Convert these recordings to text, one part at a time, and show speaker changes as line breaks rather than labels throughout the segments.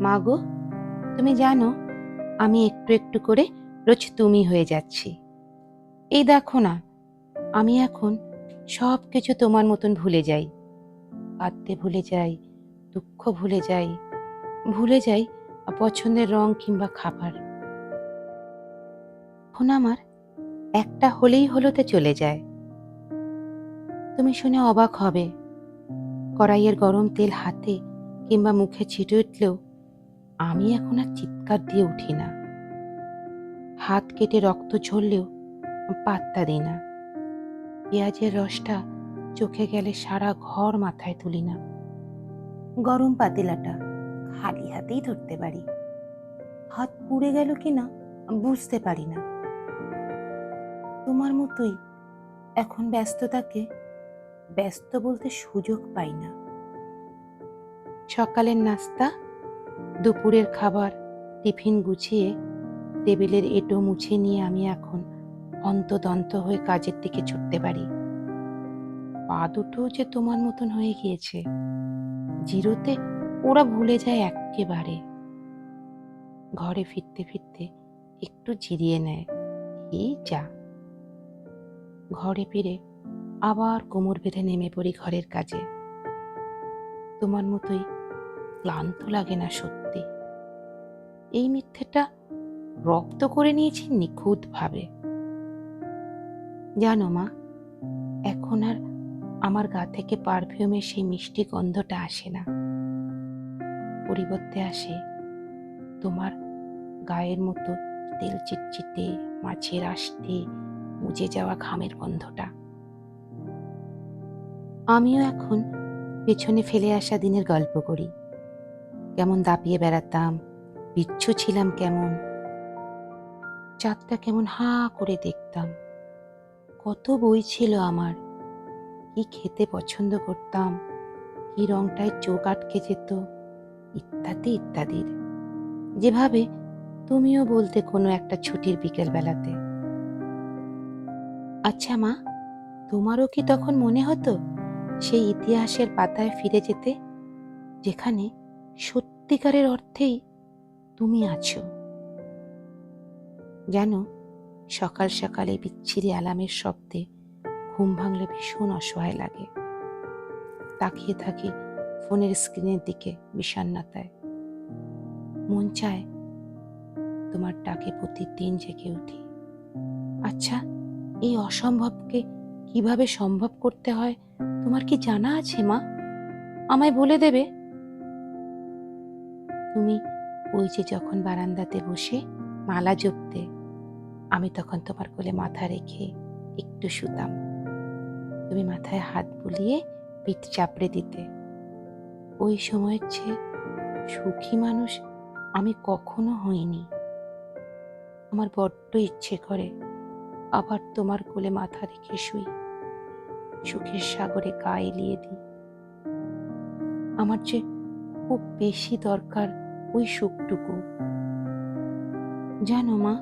মা গো, তুমি জানো, আমি একটু একটু করে রোজ তুমি হয়ে যাচ্ছি। এই দেখো না, আমি এখন সব কিছু তোমার মতন ভুলে যাই। কাঁদতে ভুলে যাই, দুঃখ ভুলে যাই ভুলে যাই পছন্দের রং কিংবা খাবার। এখন আমার একটা হলেই হলোতে চলে যায়। তুমি শুনে অবাক হবে, কড়াইয়ের গরম তেল হাতে কিংবা মুখে ছিটে উঠলেও আমি এখন আর চিৎকার দিয়ে উঠি না। হাত কেটে রক্ত ঝরলেও পাত্তা দিই না। পেঁয়াজের রসটা চোখে গেলে সারা ঘর মাথায় তুলি না। গরম পাতিলাটা খালি হাতেই ধরতে পারি। হাত পুড়ে গেল কি না বুঝতে পারি না। তোমার মতোই এখন ব্যস্ততাকে ব্যস্ত বলতে সুযোগ পাই না। সকালের নাস্তা দুপুরের খাবার, টিফিন গুছিয়ে টেবিলের এটো মুছে নিয়ে আমি এখন অন্তদন্ত হয়ে কাজের দিকে ছুটতে পারি। পা দুটো যে তোমার মতন হয়ে গিয়েছে, জিরোতে ওরা ভুলে যায় একেবারে। ঘরে ফিরতে ফিরতে একটু জিরিয়ে নেয়, এই যা। ঘরে ফিরে আবার কোমর বেঁধে নেমে পড়ি ঘরের কাজে। তোমার মতোই ক্লান্ত লাগে না সত্যি। এই মিথ্যেটা রক্ত করে নিয়েছি নিখুঁত ভাবে জানো মা, এখন আর আমার গা থেকে পারফিউমের সেই মিষ্টি গন্ধটা আসে না। পরিবর্তে আসে তোমার গায়ের মতো তেল চিটচিটে, মাছের আসতে মুজে যাওয়া ঘামের গন্ধটা। আমিও এখন পেছনে ফেলে আসা দিনের গল্প করি। কেমন দাপিয়ে বেড়াতাম বিচ্ছু ছিলাম কেমন। চাঁদটা কেমন হা করে দেখতাম। কত বই ছিল আমার। কি খেতে পছন্দ করতাম। কি রংটায় চোখ আটকে যেত। ইত্যাদি, ইত্যাদির। যেভাবে তুমিও বলতে কোনো একটা ছুটির বিকেল বেলাতে আচ্ছা মা, তোমারও কি তখন মনে হতো সেই ইতিহাসের পাতায় ফিরে যেতে? যেখানে সত্যিকারের অর্থেই তুমি আছো। যেন সকাল সকালে বিচ্ছিরি অ্যালার্মের শব্দে ঘুম ভাঙলে ভীষণ অসহায় লাগে। তাকিয়ে থাকি ফোনের স্ক্রিনের দিকে বিষণ্ণতায় মন চায় তোমার ডাকে প্রতিদিন জেগে উঠি। আচ্ছা এই অসম্ভবকে কীভাবে সম্ভব করতে হয়, তোমার কি জানা আছে মা? আমায় বলে দেবে? তুমি ওই যে যখন বারান্দাতে বসে মালা জপতে, আমি তখন তোমার কোলে মাথা রেখে একটু শুতাম। তুমি মাথায় হাত বুলিয়ে পিঠ চাপড়ে দিতে। ওই সময়ের চেয়ে সুখী মানুষ আমি কখনো হইনি। আমার বড্ড ইচ্ছে করে আবার তোমার কোলে মাথা রেখে শুই, সুখের সাগরে গা এলিয়ে দিই। আমার যে খুব বেশি দরকার ওই সুখটুকু। জানো মা,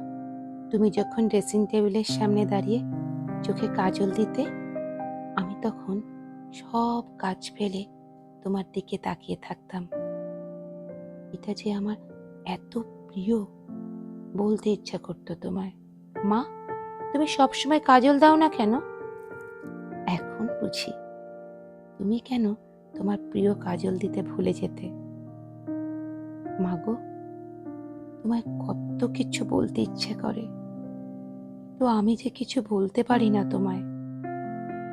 তুমি যখন ড্রেসিং টেবিলের সামনে দাঁড়িয়ে চোখে কাজল দিতে, আমি তখন সব কাজ ফেলে তোমার দিকে তাকিয়ে থাকতাম। এটা যে আমার এত প্রিয়, বলতে ইচ্ছা করতো তোমায়। মা, তুমি সবসময় কাজল দাও না কেন? এখন বুঝি, তুমি কেন তোমার প্রিয় কাজল দিতে ভুলে যেতে? মাগো তোমায় কত কিছু বলতে ইচ্ছে করে। তো আমি যে কিছু বলতে পারি না তোমায়,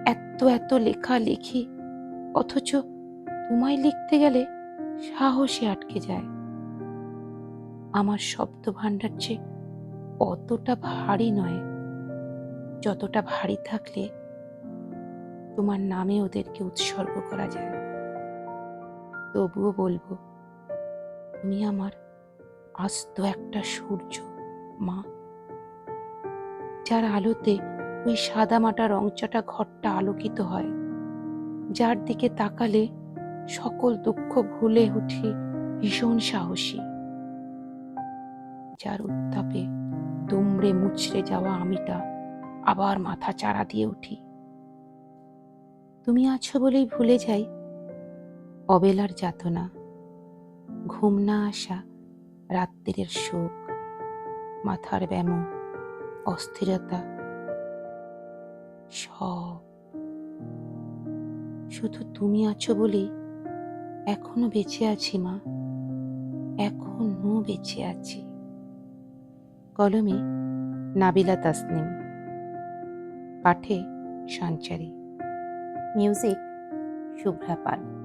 এত এত লেখা লিখি, অথচ তোমায় লিখতে গেলে সাহসে আটকে যায়। আমার শব্দ ভাণ্ডার চেয়ে অতটা ভারী নয়, যতটা ভারী থাকলে তোমার নামে ওদেরকে উৎসর্গ করা যায়। তবুও বলব তুমি আমার আস্ত একটা সূর্য, মা। যার আলোতে ওই সাদামাটা রংচটা ঘরটা আলোকিত হয়, যার দিকে তাকালে সকল দুঃখ ভুলে উঠি ভীষণ সাহসী। যার উত্তাপে দুমড়ে মুচড়ে যাওয়া আমিটা আবার মাথা চারা দিয়ে উঠি। তুমি আছো বলেই ভুলে যাই, অবেলার যাতনা। ঘুম না আসা রাত্রির শোক, মাথার ব্যামো অস্থিরতা, সব। শুধু তুমি আছো বলেই এখনও বেঁচে আছি মা, এখনও বেঁচে আছি। কলমে নাবিলা তাসনিম। পাঠে সঞ্চারী
মিউজিক শুভ্রা পাল।